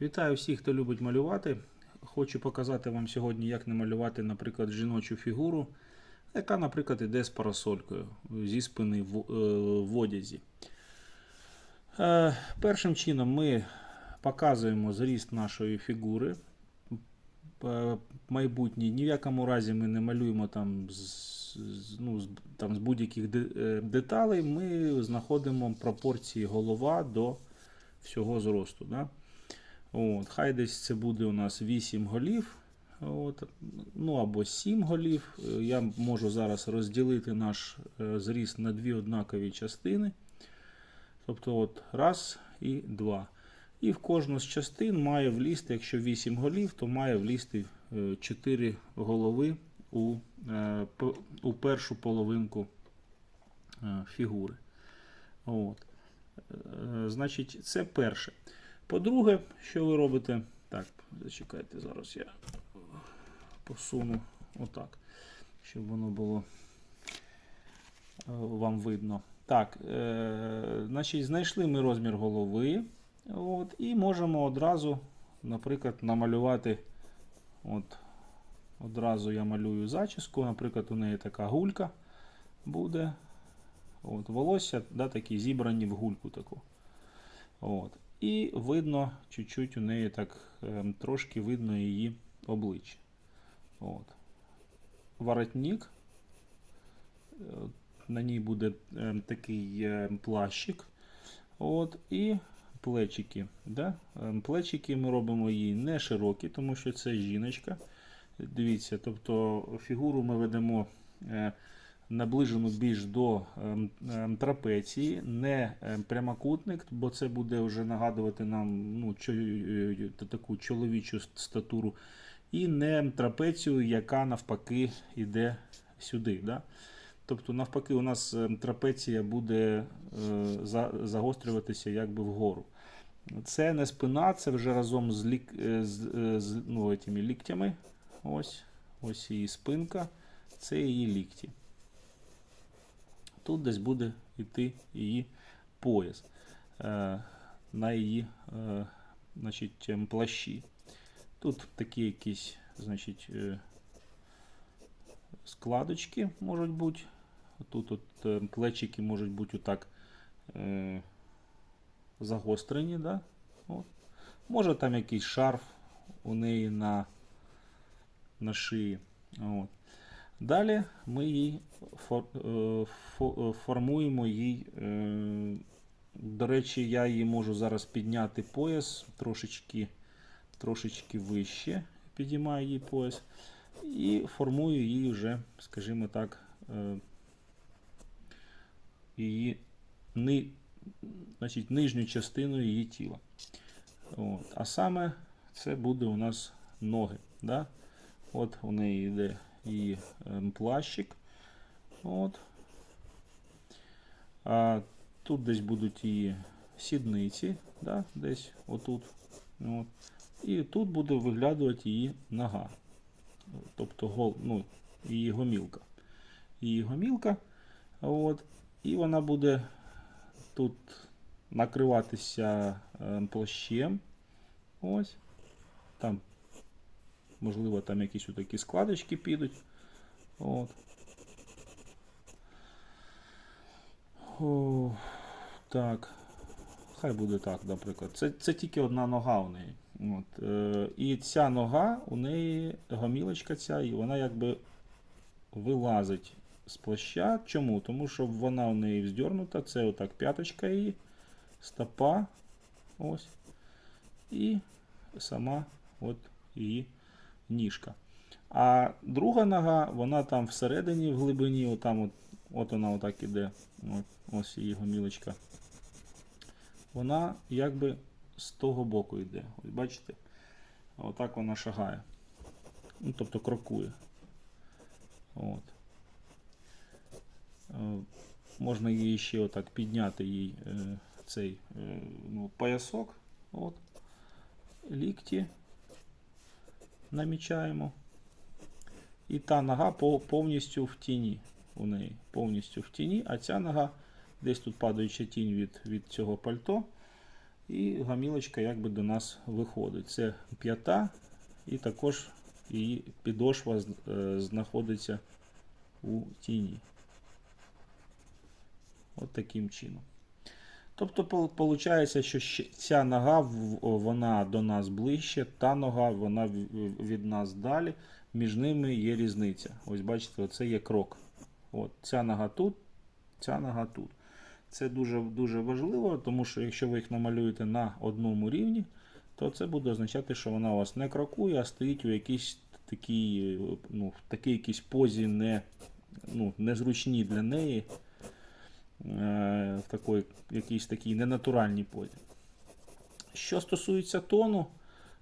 Вітаю всіх, хто любить малювати. Хочу показати вам сьогодні, як намалювати, наприклад, жіночу фігуру, яка, наприклад, іде з парасолькою зі спини в, е, в одязі. Е, першим чином ми показуємо зріст нашої фігури. Е, майбутній. Ні в якому разі ми не малюємо там з, ну, з, там, з будь-яких е, деталей. Ми знаходимо пропорції голова до всього зросту. Да? От, хай десь це буде у нас 8 голів. От, ну або 7 голів. Е, Я можу зараз розділити наш е, зріст на дві однакові частини. Тобто от раз і два. І в кожну з частин має влізти, якщо 8 голів, то має влізти 4 голови у, е, у першу половинку е, фігури. От. Е, Значить, це перше. По-друге, що ви робите? Так, зачекайте, зараз я посуну отак, щоб воно було е, вам видно. Так, е, значить, знайшли ми розмір голови. От, і можемо одразу, наприклад, намалювати. От, одразу я малюю зачіску. Наприклад, у неї така гулька буде. От, волосся да, такі зібрані в гульку таку. От. І видно, чуть-чуть у неї так ем, трошки видно її обличчя. От. Воротник. Е, На ній буде ем, такий ем, плащик. От. І плечики. Да? Плечики ми робимо їй не широкі, тому що це жіночка. Дивіться, тобто фігуру ми ведемо. Е, наближену більш до ем, ем, трапеції, не ем, прямокутник, бо це буде вже нагадувати нам ну, чо- е, таку чоловічу статуру, і не трапецію, яка навпаки йде сюди. Да? Тобто, навпаки, у нас трапеція буде е, загострюватися якби вгору. Це не спина, це вже разом з, лік, е, з, е, з ну, ліктями. Ось, ось її спинка, це її лікті. Тут десь буде йти її пояс е, на її е, значить, ем, плащі. Тут такі якісь значить, е, складочки можуть бути. Тут от, плечики можуть бути отак загострені. Да? От. Може там якийсь шарф у неї на, на шиї. От. Далі ми їй е, е, формуємо їй. е, До речі, я її можу зараз підняти пояс трошечки, трошечки вище. Підіймаю її пояс. І формую її вже, скажімо так, її ни, значить, нижню частину її тіла. От. А саме це буде у нас ноги. Да? От у неї йде її ем, плащик. От. А тут десь будуть її сідниці, да? десь отут. От. І тут буде виглядувати її нога. Тобто гол, ну, її гомілка. Її гомілка. От. І вона буде тут накриватися ем, плащем. Ось. Там Можливо, там якісь такі складочки підуть. От. О, так. Хай буде так, наприклад. Це, це тільки одна нога у неї. От. Е, і ця нога у неї гомілочка ця, і вона якби вилазить з плаща. Чому? Тому що вона у неї вздернута. Це отак п'яточка її, стопа. Ось. І сама от її ніжка. А друга нога, вона там всередині, в глибині, отам от, от вона отак іде. От, ось її гомілочка. Вона якби з того боку йде. Ось бачите? Отак вона шагає. Ну, тобто крокує. От. Е, Можна її ще отак підняти їй е, цей е, ну, поясок. От. Лікті намічаємо. І та нога повністю в тіні у неї. Повністю в тіні, а ця нога, десь тут падаюча тінь від, від цього пальто. І гамілочка якби до нас виходить. Це п'ята, і також її підошва е, знаходиться у тіні. От таким чином. Тобто, виходить, що ця нога вона до нас ближче, та нога вона від нас далі. Між ними є різниця. Ось бачите, оце є крок. От, ця нога тут, ця нога тут. Це дуже, дуже важливо, тому що якщо ви їх намалюєте на одному рівні, то це буде означати, що вона у вас не крокує, а стоїть у якійсь такій, ну, в такій якійсь позі не, ну, незручній для неї, в такій, якійсь такій ненатуральній позі. Що стосується тону,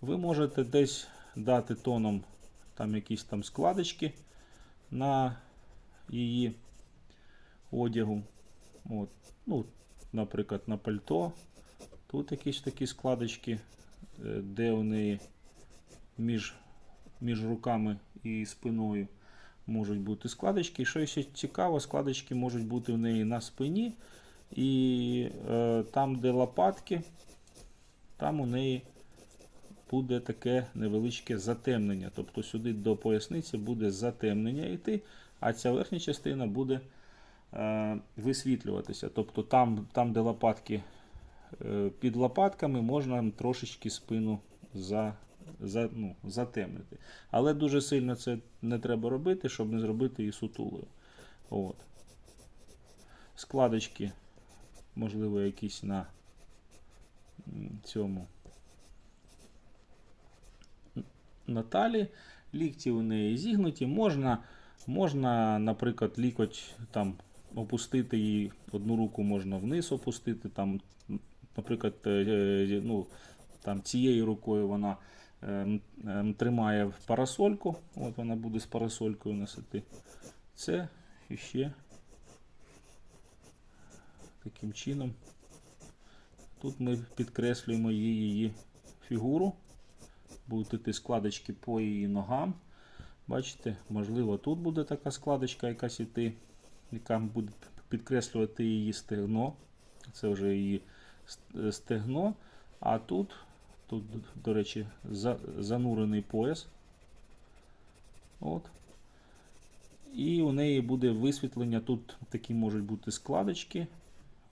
ви можете десь дати тоном там якісь там складочки на її одягу. От. Ну, наприклад, на пальто. Тут якісь такі складочки, е, де у неї між, між руками і спиною можуть бути складочки. Що ще цікаво, складочки можуть бути у неї на спині. І е, там, де лопатки, там у неї буде таке невеличке затемнення. Тобто сюди до поясниці буде затемнення йти, а ця верхня частина буде е, висвітлюватися. Тобто там, там де лопатки е, під лопатками, можна трошечки спину за, за, ну, затемнити. Але дуже сильно це не треба робити, щоб не зробити її сутулою. От. Складочки, можливо, якісь на цьому на талі. Лікті у неї зігнуті. Можна, можна наприклад, лікоть там опустити її, одну руку можна вниз опустити. Там, наприклад, е, е, ну, там, цією рукою вона е, ем, тримає парасольку. От вона буде з парасолькою носити. Це іще таким чином. Тут ми підкреслюємо її фігуру. Будуть йти складочки по її ногам. Бачите, можливо, тут буде така складочка якась іти, яка буде підкреслювати її стегно. Це вже її стегно. А тут, тут до речі, за- занурений пояс. От. І у неї буде висвітлення. Тут такі можуть бути складочки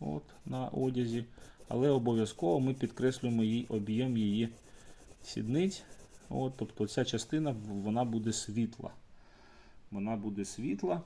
от, на одязі. Але обов'язково ми підкреслюємо їй об'єм її сідниць. От, тобто ця частина вона буде світла. Вона буде світла.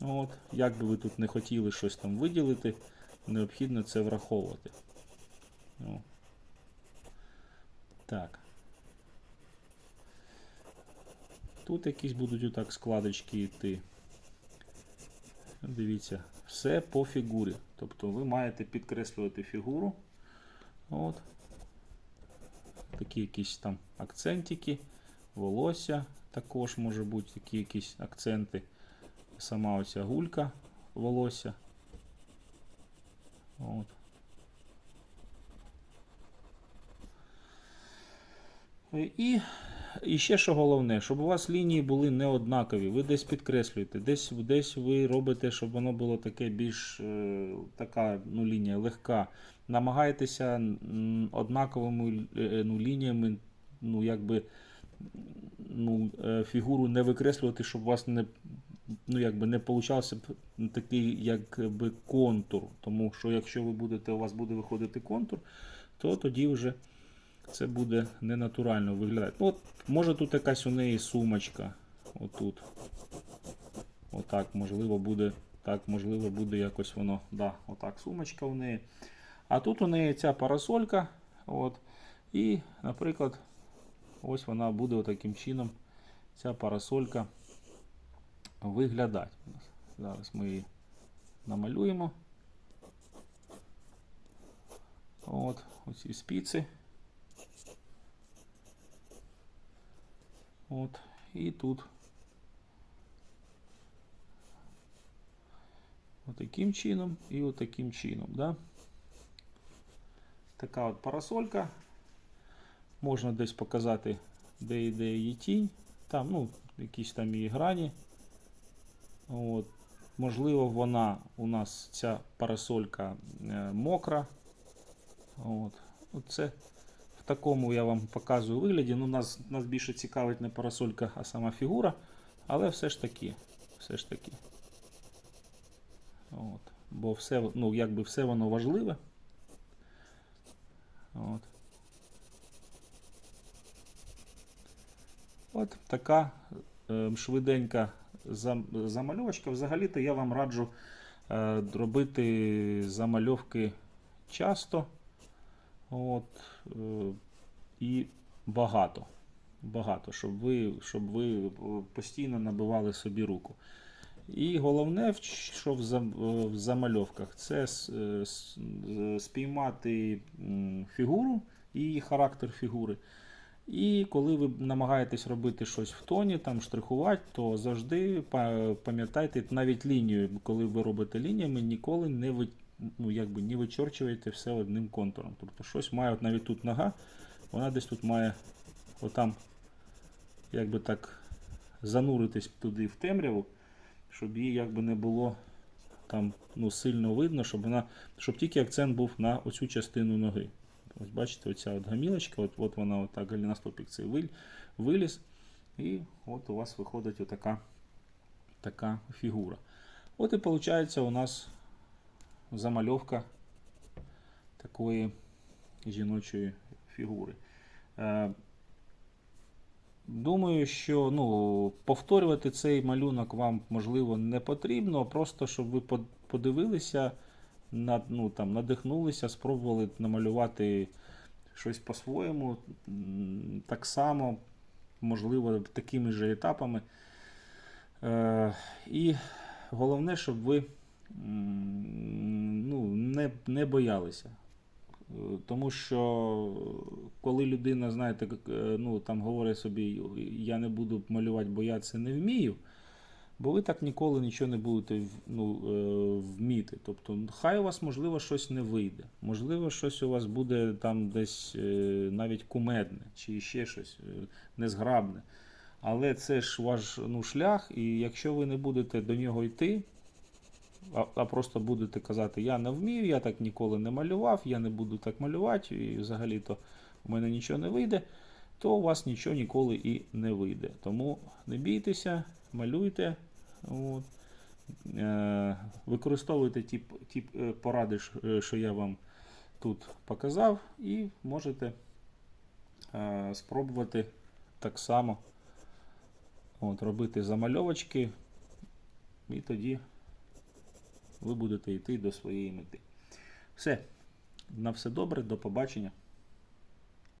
От, як би ви тут не хотіли щось там виділити, необхідно це враховувати. О. Так. Тут якісь будуть отак складочки йти. Дивіться, все по фігурі. Тобто ви маєте підкреслювати фігуру. От. Такі якісь там акцентики, волосся також може бути такі якісь акценти. Сама оця гулька волосся. От. І, і ще що головне, щоб у вас лінії були не однакові. Ви десь підкреслюєте, десь, десь ви робите, щоб воно було таке більш е, така ну, лінія легка. Намагайтеся однаковими е, ну, лініями, ну, якби, ну, е, фігуру не викреслювати, щоб у вас не, ну, якби не получався такий якби контур. Тому що якщо ви будете, у вас буде виходити контур, то тоді вже це буде ненатурально виглядати. От, може тут якась у неї сумочка. Отут. Отак, можливо, буде. Так, можливо, буде якось воно. Да, отак, сумочка у неї. А тут у неї ця парасолька. От, і, наприклад, ось вона буде таким чином, ця парасолька виглядати. Зараз ми її намалюємо. От, оці спіці. От, і тут. Отаким чином і отаким чином. Да? Така от парасолька. Можна десь показати, де йде її тінь. Там, ну, якісь там її грані. От. Можливо, вона у нас ця парасолька е, мокра. От. Оце такому я вам показую вигляді. Ну, нас, нас більше цікавить не парасолька, а сама фігура. Але все ж таки. Все ж таки. От. Бо все, ну, якби все воно важливе. От. От така е, швиденька зам- замальовочка. Взагалі-то я вам раджу е, робити замальовки часто. От, е, і багато. Багато, щоб ви, щоб ви е, постійно набивали собі руку. І головне, що е, в замальовках, це спіймати фігуру і характер фігури. І коли ви намагаєтесь робити щось в тоні, там штрихувати, то завжди па- пам'ятайте навіть лінію, коли ви робите лініями, ніколи не ну, якби, не вичорчуєте все одним контуром. Тобто щось має, от навіть тут нога, вона десь тут має отам, якби так, зануритись туди в темряву, щоб її якби не було там ну, сильно видно, щоб вона, щоб тільки акцент був на оцю частину ноги. Ось бачите, оця от гамілочка, от, от вона отак галіностопік цей виль, виліз. І от у вас виходить отака така фігура. От і виходить у нас замальовка такої жіночої фігури. Е, Думаю, що ну, повторювати цей малюнок вам можливо не потрібно, просто щоб ви подивилися, над, ну, там, надихнулися, спробували намалювати щось по-своєму. Так само, можливо, такими же етапами. Е, і головне, щоб ви ну, не, не боялися. Е, Тому що коли людина, знаєте, е, ну, там говорить собі, я не буду малювати, бо я це не вмію, бо ви так ніколи нічого не будете ну, е, вміти. Тобто, хай у вас, можливо, щось не вийде. Можливо, щось у вас буде там десь е, навіть кумедне, чи ще щось е, незграбне. Але це ж ваш ну, шлях, і якщо ви не будете до нього йти, а, а просто будете казати, я не вмію, я так ніколи не малював, я не буду так малювати, і взагалі-то у мене нічого не вийде, то у вас нічого ніколи і не вийде. Тому не бійтеся, малюйте. От. Е, використовуйте ті, ті е, поради, е, що я вам тут показав, і можете е, спробувати так само от, робити замальовочки, і тоді ви будете йти до своєї мети. Все. На все добре, до побачення.